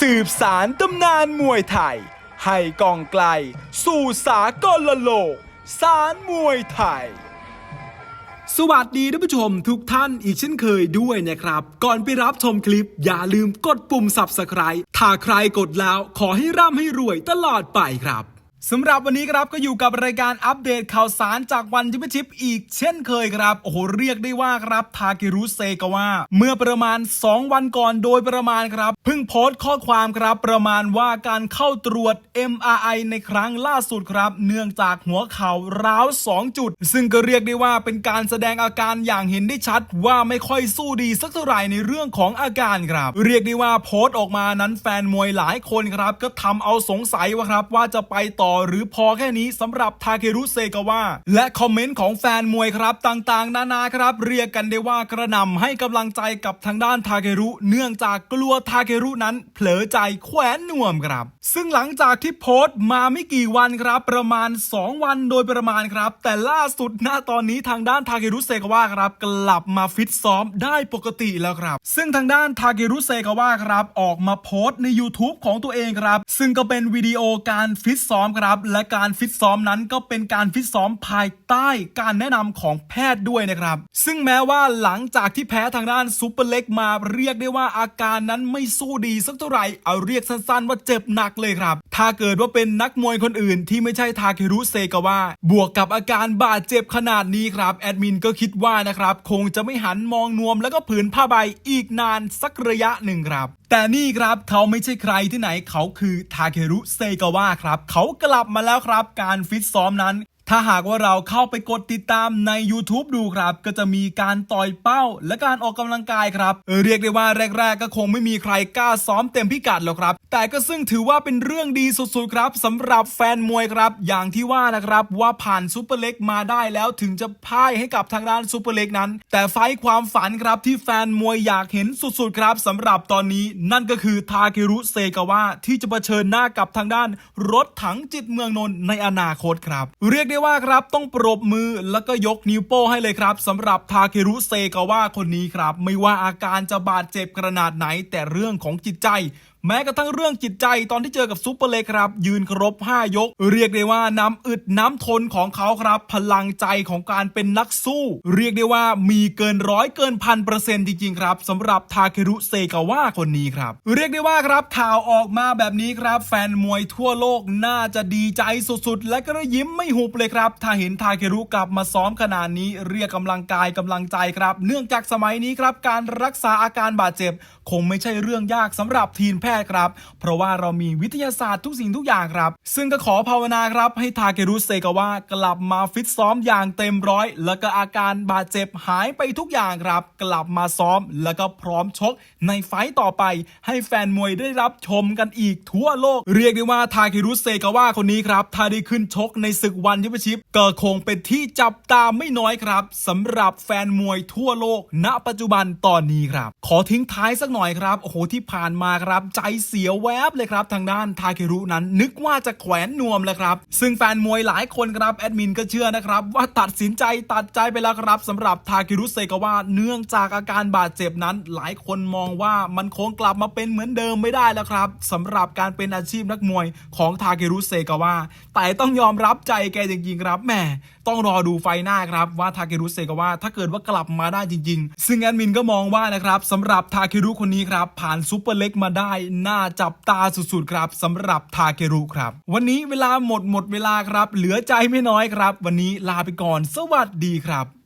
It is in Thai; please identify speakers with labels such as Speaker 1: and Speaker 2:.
Speaker 1: สืบสารตำนานมวยไทย ให้กองไกล สู่สากลโลก สารมวยไทย
Speaker 2: สวัสดีท่านผู้ชมทุกท่านอีกเช่นเคยด้วยนะครับ ก่อนไปรับชมคลิปอย่าลืมกดปุ่ม subscribe ถ้าใครกดแล้วขอให้ร่ำให้รวยตลอดไปครับ สำหรับวันนี้ครับก็อยู่กับรายการอัปเดตข่าวสารจากวันแชมเปี้ยนชิพอีกเช่นเคยครับ โอ้โห เรียกได้ว่าครับทาเกรุเซกาวะเมื่อประมาณ 2 วันก่อนโดยประมาณครับ เพิ่งโพสต์ข้อความครับ ประมาณว่าการเข้าตรวจ MRI ในครั้งล่าสุดครับ เนื่องจากหัวเข่าร้าว 2 จุด ซึ่งก็เรียกได้ว่าเป็นการแสดงอาการอย่างเห็นได้ชัด ว่าไม่ค่อยสู้ดีสักเท่าไหร่ในเรื่องของอาการครับ เรียกได้ว่าโพสต์ออกมานั้นแฟนมวยหลายคนครับ ก็ทำเอาสงสัยว่าครับว่าจะไปต่อหรือพอแค่นี้สำหรับทาเครุเซกาวะและคอมเมนต์ของแฟนมวยครับต่างๆ นานาครับ เรียกกันได้ว่ากระนำให้กำลังใจกับทางด้านทาเครุ เนื่องจากกลัวทาเครุนั้น เผลอใจแขวนน่วมครับ ซึ่งหลังจากที่โพสต์มาไม่กี่วันครับ ประมาณ 2 วันโดยประมาณครับ แต่ล่าสุดหน้าตอนนี้ทางด้านทาเครุเซกาวะครับ กลับมาฟิตซ้อมได้ปกติแล้วครับ ซึ่งทางด้านทาเกรุเซกาวะครับ ออกมาโพสต์ใน YouTube ของตัวเองครับ ซึ่งก็เป็นวิดีโอการฟิตซ้อมครับ และการฟิตซ้อมนั้นก็เป็นการฟิตซ้อมภายใต้การแนะนำของแพทย์ด้วยนะครับ ซึ่งแม้ว่าหลังจากที่แพ้ทางด้านซูเปอร์เล็กมาเรียกได้ว่าอาการนั้นไม่สู้ดีสักเท่าไหร่เอาเรียกสั้นๆ ว่าเจ็บหนักเลยครับ ถ้าเกิดว่าเป็นนักมวยคนอื่นที่ไม่ใช่ทาเครุเซกาวะบวกกับอาการบาดเจ็บขนาดนี้ครับแอดมินก็คิดว่านะครับคงจะไม่หันมองนวมแล้วก็ผืนผ้าใบอีกนานสักระยะหนึ่งครับ แต่นี่ครับเขาไม่ใช่ใครที่ไหนเขาคือทาเครุเซกาวะครับ เขากลับมาแล้วครับ การฟิตซ้อมนั้น ถ้าหากว่าเราเข้าไปกดติดตามใน YouTube ดูครับ ก็จะมีการต่อยเป้า และการออกกำลังกายครับเออเรียกได้ว่าแรก ๆ ก็คงไม่มีใครกล้าซ้อมเต็มพิกัดหรอกครับ แต่ก็ซึ่งถือว่าเป็นเรื่องดีสุดๆครับสำหรับแฟนมวยครับ อย่างที่ว่านะครับว่าผ่านซูเปอร์เล็กมาได้แล้วถึงจะพ่ายให้กับทางด้านซูเปอร์เล็กนั้น แต่ไฟความฝันครับที่แฟนมวยอยากเห็นสุดๆครับสำหรับตอนนี้นั่นก็คือทาเครุเซกาวะที่จะเผชิญหน้ากับทางด้าน รถถังจิตเมืองนนท์ในอนาคตครับ เรียกได้ว่าครับต้องปรบมือแล้วก็ยกนิ้วโป้ให้เลยครับสำหรับทาเครุเซกาวะคนนี้ครับ ไม่ว่าอาการจะบาดเจ็บขนาดไหนแต่เรื่องของจิตใจแม้กระทั่งเรื่องจิตใจตอนที่เจอกับซูเปอร์เล็กครับ ยืนครบ 5 ยก เรียกได้ว่าน้ำอึดน้ำทนของเขาครับ พลังใจของการเป็นนักสู้ เรียกได้ว่ามีเกินร้อยเกินพันเปอร์เซ็นต์จริงๆครับสำหรับทาเครุเซกาวะคนนี้ครับเรียกได้ว่าครับข่าวออกมาแบบนี้ครับ แฟนมวยทั่วโลกน่าจะดีใจสุดๆ และก็ยิ้มไม่หุบเลยครับ ถ้าเห็นทาเครุกลับมาซ้อมขนาดนี้ เรียกกำลังกายกำลังใจครับ เนื่องจากสมัยนี้ครับการรักษาอาการบาดเจ็บ คงไม่ใช่เรื่องยากสำหรับทีมแพทย์ครับ เพราะว่าเรามีวิทยาศาสตร์ทุกสิ่งทุกอย่างครับ ซึ่งก็ขอภาวนาครับให้ทาเกรุเซกาวะกลับมาฟิตซ้อมอย่างเต็มร้อย แล้วก็อาการบาดเจ็บหายไปทุกอย่างครับ กลับมาซ้อมแล้วก็พร้อมชกในไฟต์ต่อไป ให้แฟนมวยได้รับชมกันอีกทั่วโลก เรียกได้ว่าทาเกรุเซกาวะคนนี้ครับถ้าได้ขึ้นชกในศึกวันยิปชิปก็คงเป็นที่จับตาไม่น้อยครับสำหรับแฟนมวยทั่วโลก ณ ปัจจุบันตอนนี้ครับ ขอทิ้งท้ายสักหน่อยครับโอ้โหที่ผ่านมาครับใจเสียแวบเลยครับ ทางด้านทาเครุนั้น นึกว่าจะแขวนนวมแล้วครับ ซึ่งแฟนมวยหลายคนครับแอดมินก็เชื่อนะครับว่าตัดสินใจตัดใจไปแล้วครับสำหรับทาเครุเซกาวะเนื่องจากอาการบาดเจ็บนั้น หลายคนมองว่ามันคงกลับมาเป็นเหมือนเดิมไม่ได้แล้วครับสำหรับการเป็นอาชีพนักมวยของทาเครุเซกาวะแต่ต้องยอมรับใจแกจริงๆครับแหมต้องรอดูไฟหน้าครับว่าทาเครุเซกาวะถ้าเกิดว่ากลับมาได้จริง ๆ ซึ่งแอดมินก็มองว่านะครับสำหรับทาเครุคนนี้ครับผ่านซูเปอร์เล็กมาได้น่าจับตาสุดๆครับสำหรับทาเกรุครับ วันนี้เวลาหมดหมดเวลาครับ เหลือใจไม่น้อยครับ วันนี้ลาไปก่อน สวัสดีครับ